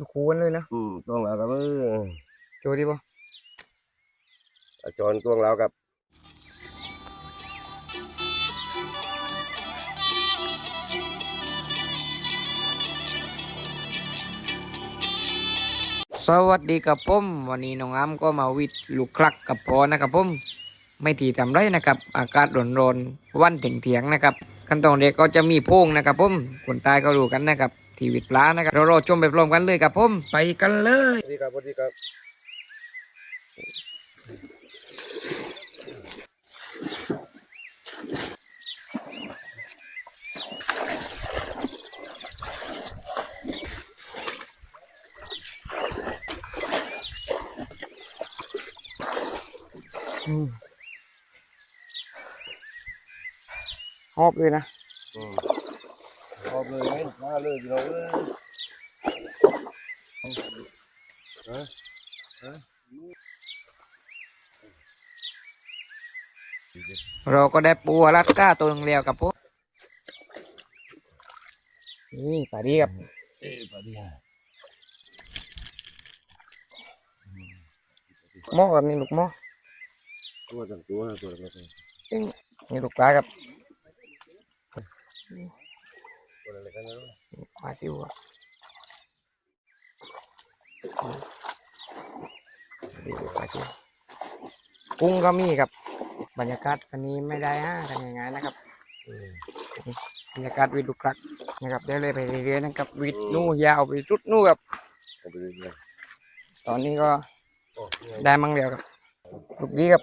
อยู่คู่กันเลยนะอืมตวงแล้วกับเออโจดีป่ะอาจรตวงแล้วกับสวัสดีครับผมวันนี้น้องอ้ำก็มาวิดลูกคลักกับพอนะครับผมไม่ทีทำไรนะครับ อากาศร้อนๆวันเถียงๆนะครับ ขั้นตอนแรกก็จะมีโพงนะครับผมคนตายก็รู้กันนะครับ ทีวิดปลานะครับเรารอชมไปพร้อมกันเลยครับผมไปกันเลยสวัสดีครับสวัสดีครับหอบเลยนะ พอเลยไหมมาเลยพี่น้องเอ้ยฮะฮะเราก็ได้ปูอลัดก้าตัวหนึงแล้วครับผมนี่ปลาดีครับเอ้ยปลาดีฮะหม้อกับนี่ลูกหม้อตัวจังตัวนะตัวเล็กนี่ลูกปลาครับ ๆตัวเล็กๆนะปลาจิ๋วอะนี่าจิ๋วกุ้งก็มีครับ บรรยากาศวันนี้ไม่ได้ห้ากัง่ายๆนะครับบรรยากาศวิดลูกคลักนะครับได้เลยไปเรื่อยๆนะครับ วิดนู่ยาวไปสุดนู่ครับตอนนี้ก็ได้มั่งเดียวครับลูกดีครับ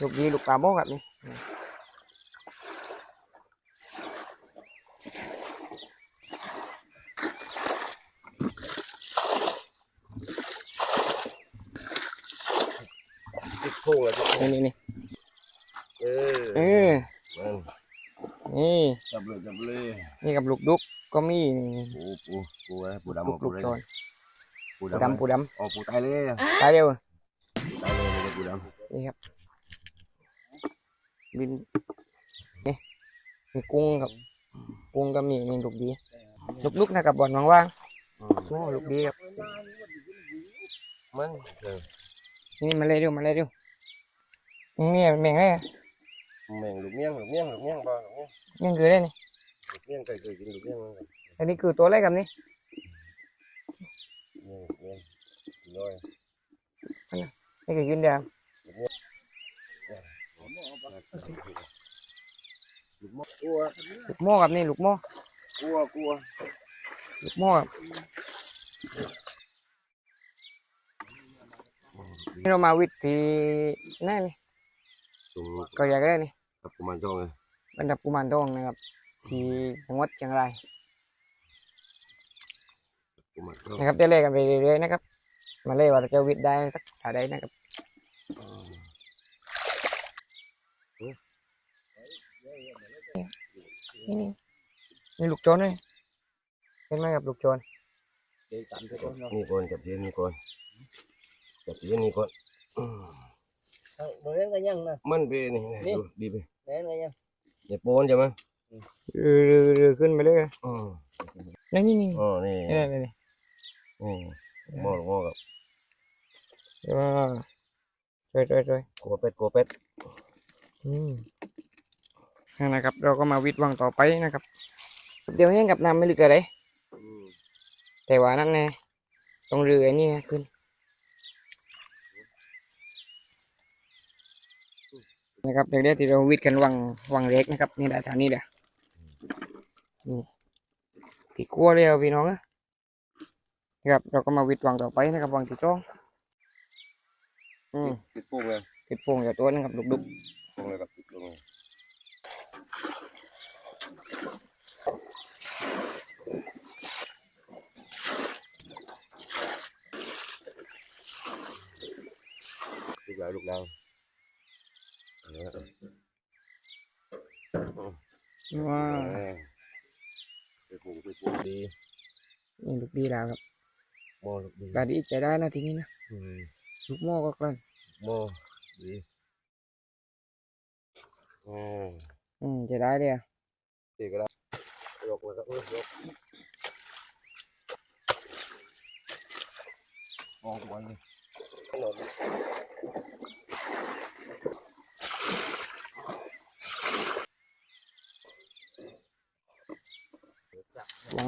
ลูกดีลูกปลาโมกครับนี่ ติดโค้งแล้วติดโค้งนี่นี่นี่เออเออมันนี่จับเลยจับเลยนี่กับลูกดุกก็มีนี่ปูปูปูอะไรปูดำลูเอากปูลูกอะไรจอยปูปูดำดำปูดอ๋อปูตายเลยำตายเร็วตายเลยเลยปูดนี่ครับบินนี่มีกุ้งกับกุ้งก็มีมีลูกดีลูกลุกนะครับบอลว่างำอืมๆโอ้ลูกดีครับมันเออนี่มาเลยเร็วมาเลยเร็ว นี่แมงได้แมงลูกเมี่ยงลูกเมี่ยงลูกเมี่ยงบ่ลูกเมี่ยงยังคือได้นี่ลูกเมี่ยงเคยเคยกินลูกเมี่ยงมั้ยอันนี้คือตัวอะไรครับนี่เมี่ยงลูกเมี่ยงน้อยนี่คือกินเดียวลูกมอกลัวลูกหม้อครับนี่ลูกหม้อกลัวกลัวลูกหม้อครับนี่เรามาวิธีแน่นี่ต รงก็อยากได้นี่กับกุมารทองเลยบรรดับกุมารทองนะครับ ที่จังหวัดเชียงรายกุมารทองนะครับจะเล่นกันไปเรื่อยๆนะครับ มาเล่นว่าเราจะวิทย์ได้สักถ่าได้นะครับนี่นี่นี่ลูกโจรเลยเห็นไหมครับลูกโจรนี่ก่อนจับเทียนนี่ก่อนจับเทียนนี่ก่อน อืม Ờ, bữa cái nhân nè มันไปนี่นี่ดูดีไป để cái nhân อย่าโปนใช่ไหมเรือเรือเรือขึ้นไปเลยอืมนี่นี่นี่อ๋อนี่นี่นี่นี่นี่หม้อหม้อกับเดี๋ยวมาช่วยช่วยช่วยกัวเป็ดกัวเป็ดอืมนั่นนะครับ เราก็มาวิทย์วังต่อไปนะครับ เดี๋ยวแห้งกับน้ำไม่ลึกอะไรอืมแต่ว่านั่นแน่ต้องเรือไอ้นี่ขึ้น นะครับเดี๋ยวๆที่เราวิทย์กันวังวังเล็กนะครับ นี่ได้ทางนี้เดี๋ยวนี่ที่กลัวเลยเอาพี่น้องอะนะครับเราก็มาวิทย์วังต่อไปนะครับวังที่สองอืมติดปุ้งเลยติดโป่งจากตัวนะครับดุกปุ้งเลยกับติดลงเลยลูกแล้วลูกแล้วเออๆ ว้าวไปปลูกไปปลูกดีนี่ลูกดีแล้วครับโมลูกดีการดีใจได้นะทีนี้นะลูกโมก็กันโมดีอืมอืมจะได้เลยอะดีก็ได้ยกเลยครับยกมองตัวนี้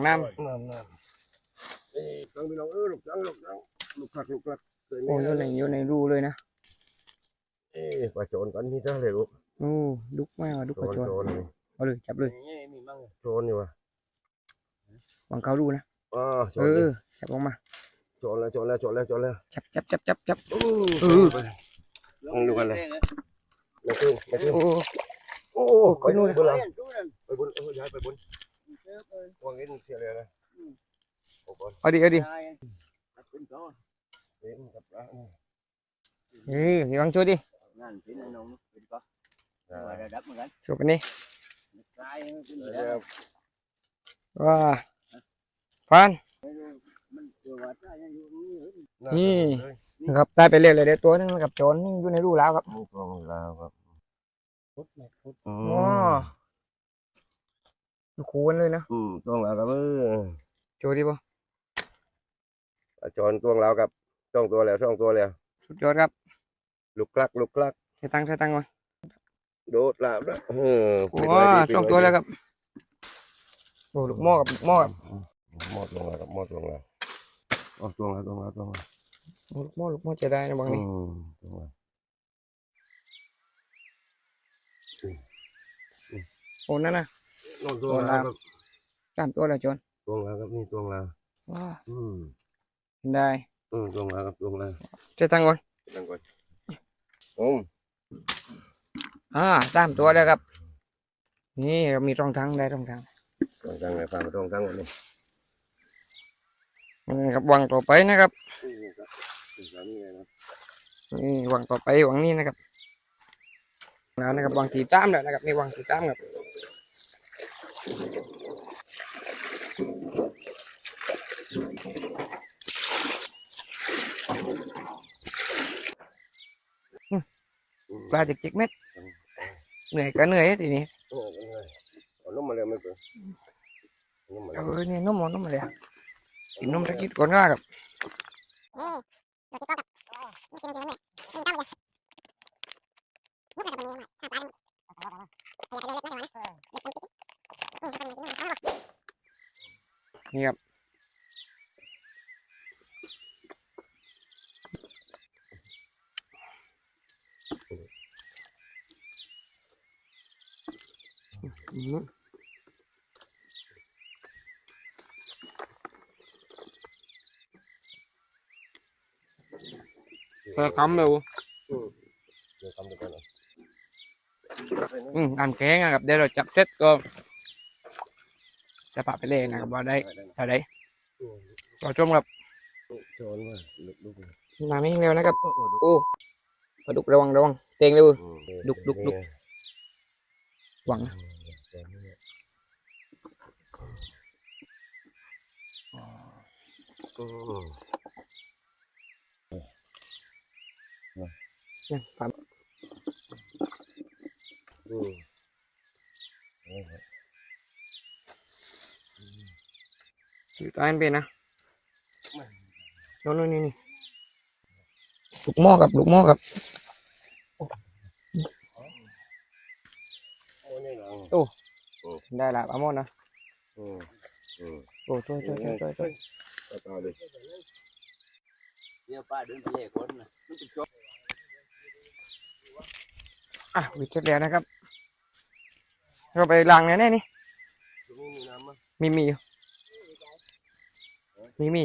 น้น้ำน้ำเอ้ยตั้งพี่น้องเออลูกจังลูกจังลูกคลักลูกคลักเคยำมีโอ้ยอยู่ในอยู่ในรูเลยนะเอ้ยปลาโจนกันนี่ทั้งเลยลูกโอ้ลุกมากว่ะลุกโจกระนโจนโจนนี่เอาเลยจับเลยนี่มีมั่งโจนอยู่วะวางเขารูนะอ๋อโจเอนเลยอจับออกมาโจนแล้วโจนแล้วโจนแล้วโจนแล้วจับจับจับจับจับโอ้เออดูกันเลยไม่ตึงไม่ตึงโอ้โอ้ไปนู่นบนหลังไปบนเออย้ายไปบน วางเงินเสียเลยนะโอ้บอลเอาดิเอาดิเป็นก้อนเต็มกับอะเฮ้ยพี่วังช่วยดิงานเป็นน้องเป็นก้อนมาระดับกันช่วยกันดิกลายเป็นเดี๋ยวว้าฟันนี่นี่นะครับได้ไปเรื่อยเลยเดี๋ยวตัวนึงกับโจรนี่อยู่ในรูแล้วครับนี่กองลาวครับอ๋อ อยู่คูกันเลยนะอืมตวงลาวครับเออโจดิบ่ปลาโจนตวงลาวครับช่องตัวแล้วช่องตัวแล้ว สุดยอดครับลูกคลักลูกคลัก ใช้ตังค์ใช้ตังค์ก่อนโดดลาวนะเออปิดว้าไดีปิดสองตัวแล้วครับโอ้ลูกหม้อกับลูกหม้อครับหมดลงแล้วครับหมดลงแล้วออกตวงแล้วตวงแล้วตวงแล้วโอ้ลูกหม้อลูกหม้อจะได้นะบางอืนี่มตวงแล้วโอ้นั่นน่ะ นอนตวงแล้วครับสามตัวแล้วโจรตวงแล้วครับนี่ตวงแล้วว้าอืมได้อืมตวงแล้วครับตวงแล้วใช้ตังค์ก่อนนั่งก่อนอืมอ่าสามตัวแล้วครับ นี่เรามีร่องทางได้ร่องทางตวงทางไหนฟังตวงทางวันนี้นี่ครับวางต่อไปนะครับอืมครับถึงสามีเลยนะนี่วางต่อไปวางนี่นะครับแล้วนะครับวางสีจ้ามแล้วนะครับนี่วางสีจ้ามครับ อืมปลาจิกจิกเม็ดเหนื่อยก็เหนื่อยทีนี้ นไงเอานมมาเลยไม่เป็นนมมา เอ เลย อนี่นุ่มหมดนุ่มมาเลยอะกินนุ่มตะกิดก่อนก็ครับนี่ครับอืม แค่คำเดียว อืมเดี๋ยวทำด้วยกันนะ อืมอันแกงนะครับเดี๋ยวเราจับเสร็จก็ จะปะไปเลยนะครับว่าได้ได้ได้เท่าไหรอืมรอชมครับโจนว่าลุกลุกน้ำไม่เร็วนะครับโอ้โหโอ้ปลาดุกระวังระวังเตงเลยเว้ยอืมลุกลุกลุกหวังนะอืมเนี่ยปลาอืม อยู่ใต้มันเป็นนะโน่นโน่นนี่นี่ลูกหม้อกับลูกหม้อกับโอ้นี่หลังได้ละปลาหม้อนะอืมอืมโอ้ช่วยช่วยช่วยช่วยช่วยเอาตาเลยเดี๋ยวป้าเดินไปเล่คนนะมันจะจบอะวิดเสร็จแล้วนะครับเราไปล้างแน่ๆนี่ตรงนี้มีน้ำมั้ยมีมีอยู่ มีมี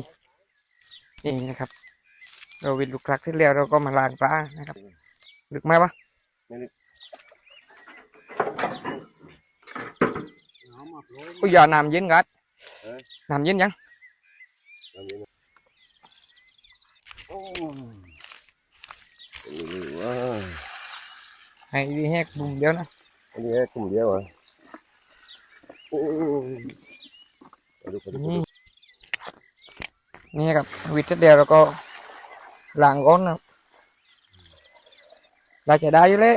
นี่นะครับเราวิดลูกคลักที่แล้วเราก็มาล้างปลานะครับลึกไหมปะน้ำมาโรยอุ้ยอย่าน้ำเย็นกัดน้ำเย็นยังน้ำนี้โอ้นี่ว่าให้ดีแฮกบุ่มเดียวนะอันนี้แค่กลุ่มเดียวเหรอโอ้ดูดู นี่นี่ครับวิดเสร็จแล้วเราก็ล้างก้อนนะครับเราจะได้อยู่เลย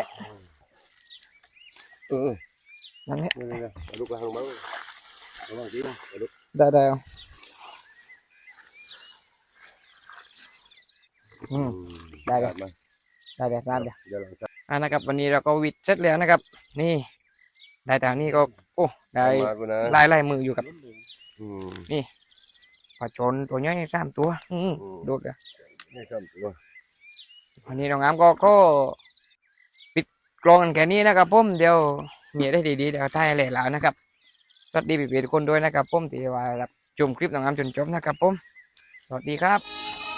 เออนั่นแหละนี่นี่ลูกหลังมั้งระวังทีนะลูกได้ได้เอาอืมได้เลยไหมได้เลยครับเดี๋ยวเดี๋ยวเราจะอ่านะครับวันนี้เราก็วิดเสร็จแล้วนะครับ นี่ได้แต่อันนี้ก็โอ้ได้มากูนะลายลายมืออยู่กับอืม ปลาชนตัวใหญ่สามตัวอืมอืม ดูดเลยนี่ครับตัววันนี้น้องอามก็ก็ปิดกลองกันแค่นี้นะครับผมเดี๋ยวมีได้ดีๆเดี๋ยวถ่ายให้แล้วนะครับสวัสดีพี่ๆทุกคนด้วยนะครับผมที่ว่ารับชมคลิปน้องอามจนจบนะครับผมสวัสดีครับ